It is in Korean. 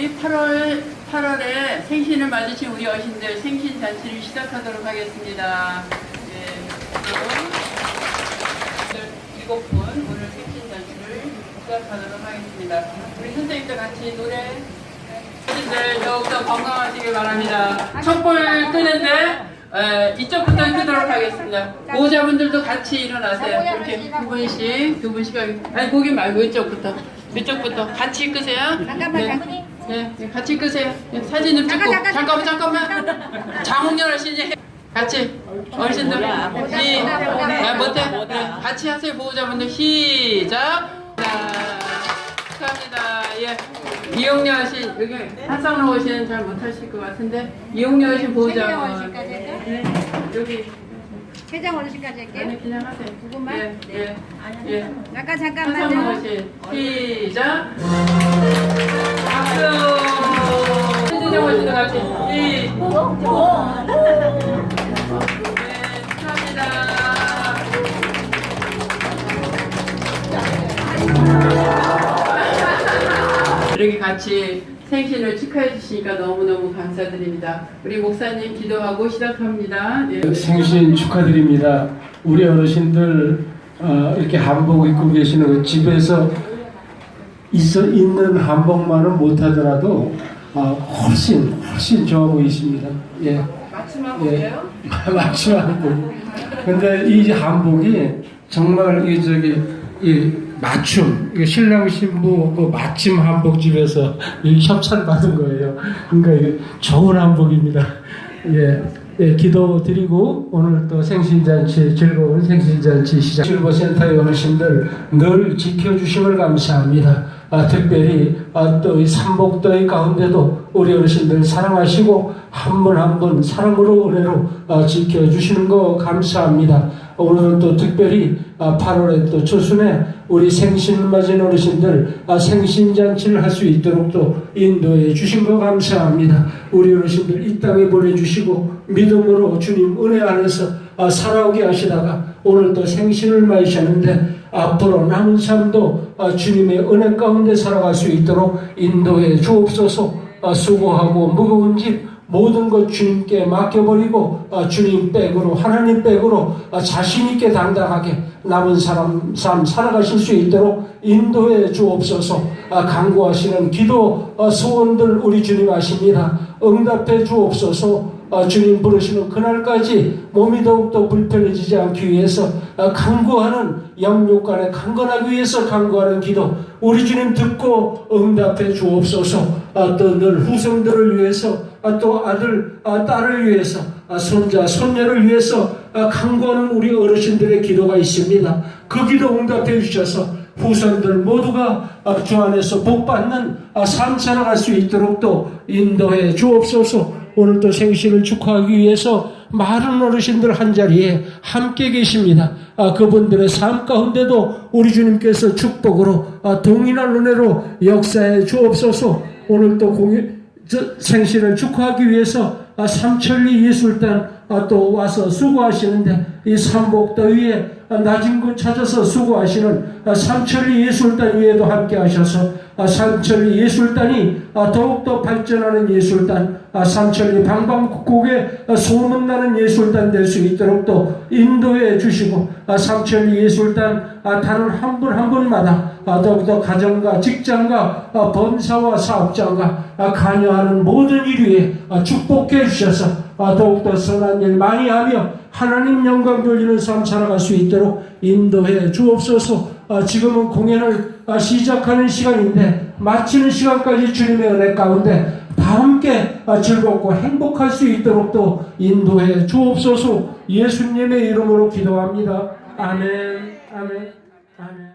우리 8월 8월에 생신을 맞으신 우리 어신들 생신 잔치를 시작하도록 하겠습니다. 예, 일곱 분 오늘 생신 잔치를 시작하도록 하겠습니다. 우리 선생님들 같이 노래 어신들 더욱더 건강하시길 바랍니다. 촛불 끄는데 에, 이쪽부터 끄도록 하겠습니다. 보호자분들도 같이 일어나세요. 이렇게 두 분씩 두 분씩. 아니 거기 말고 이쪽부터 이쪽부터 같이 끄세요. 잠깐만, 네. 네, 네, 같이 끄세요. 네, 사진을 찍고 잠깐, 잠깐, 잠깐만 잠깐만. 장홍렬 어신이 같이 어르신들 시 아, 못해 네, 같이 하세요 보호자분들 시작. 자, 축하합니다. 예. 이용녀 어신 여기 한상로 어신 잘 못하실 것 같은데 이용녀 어신 보호자 최재형 어르신까지 할까? 네, 여기 최장 어르신까지 할게요. 아니 그냥 하세요. 두 분만? 예, 예, 예. 잠깐 잠깐만요. 어신 시작. 시. 네. 이렇게 같이 생신을 축하해 주시니까 너무너무 감사드립니다. 우리 목사님 기도하고 시작합니다. 예. 생신 축하드립니다. 우리 어르신들 어, 이렇게 한복 입고 계시는 거 집에서 있어 있는 한복만은 못하더라도 어, 훨씬 훨씬 좋아 보이십니다. 예, 맞춤하고 예. 그래요? 맞춤 한복. 근데 이 한복이 정말 이 저기 이 맞춤 신랑 신부 그 맞춤 한복집에서 이 협찬 받은 거예요. 그러니까 이게 좋은 한복입니다. 예. 예, 기도 드리고 오늘 또 생신잔치 즐거운 생신잔치 시작. 실버센터의 어르신들 늘 지켜주심을 감사합니다. 아, 특별히 아, 또이 삼복더위 가운데도 우리 어르신들 사랑하시고 한 분 한 분 사랑으로 은혜로 아, 지켜주시는 거 감사합니다. 오늘은 또 특별히 아, 8월에 또 초순에 우리 생신을 맞은 어르신들 아, 생신잔치를 할 수 있도록 또 인도해 주신 거 감사합니다. 우리 어르신들 이 땅에 보내주시고 믿음으로 주님 은혜 안에서 아, 살아오게 하시다가 오늘 또 생신을 맞으셨는데 앞으로 남은 삶도 아, 주님의 은혜 가운데 살아갈 수 있도록 인도해 주옵소서 아, 수고하고 무거운 집 모든 것 주님께 맡겨버리고 아, 주님 백으로 하나님 백으로 아, 자신 있게 당당하게 남은 사람 삶 살아가실 수 있도록 인도해 주옵소서. 아, 강구하시는 기도 아, 소원들 우리 주님 아십니다. 응답해 주옵소서. 아, 주님 부르시는 그날까지 몸이 더욱더 불편해지지 않기 위해서 아, 강구하는 영육간에 강건하기 위해서 강구하는 기도 우리 주님 듣고 응답해 주옵소서. 아, 또늘 후손들을 위해서 아, 또 아들 아, 딸을 위해서 아, 손자 손녀를 위해서 아, 강구하는 우리 어르신들의 기도가 있습니다. 그 기도 응답해 주셔서 후손들 모두가 아, 주 안에서 복받는 아, 삶 살아갈 수 있도록 또 인도해 주옵소서. 오늘 또 생신을 축하하기 위해서 많은 어르신들 한 자리에 함께 계십니다. 아, 그분들의 삶 가운데도 우리 주님께서 축복으로 아, 동일한 은혜로 역사해 주옵소서. 오늘 또 저, 생신을 축하하기 위해서 아, 삼천리 예술단 아, 또 와서 수고하시는데 이 삼복더위에 아, 낮은 곳 찾아서 수고하시는 아, 삼천리 예술단 위에도 함께 하셔서 아, 삼천리 예술단이 아, 더욱더 발전하는 예술단 아, 삼천리 방방곡곡에 아, 소문나는 예술단 될 수 있도록 또 인도해 주시고 아, 삼천리 예술단 아, 다른 한 분 한 분마다 아, 더욱더 가정과 직장과 아, 범사와 사업장과 아, 관여하는 모든 일 위에 아, 축복해 주셔서 아, 더욱더 선한 일 많이 하며 하나님 영광 돌리는 삶 살아갈 수 있도록 인도해 주옵소서 아, 지금은 공연을 아, 시작하는 시간인데 마치는 시간까지 주님의 은혜 가운데 다 함께 아, 즐겁고 행복할 수 있도록 또 인도해 주옵소서 예수님의 이름으로 기도합니다. 아멘. 아멘.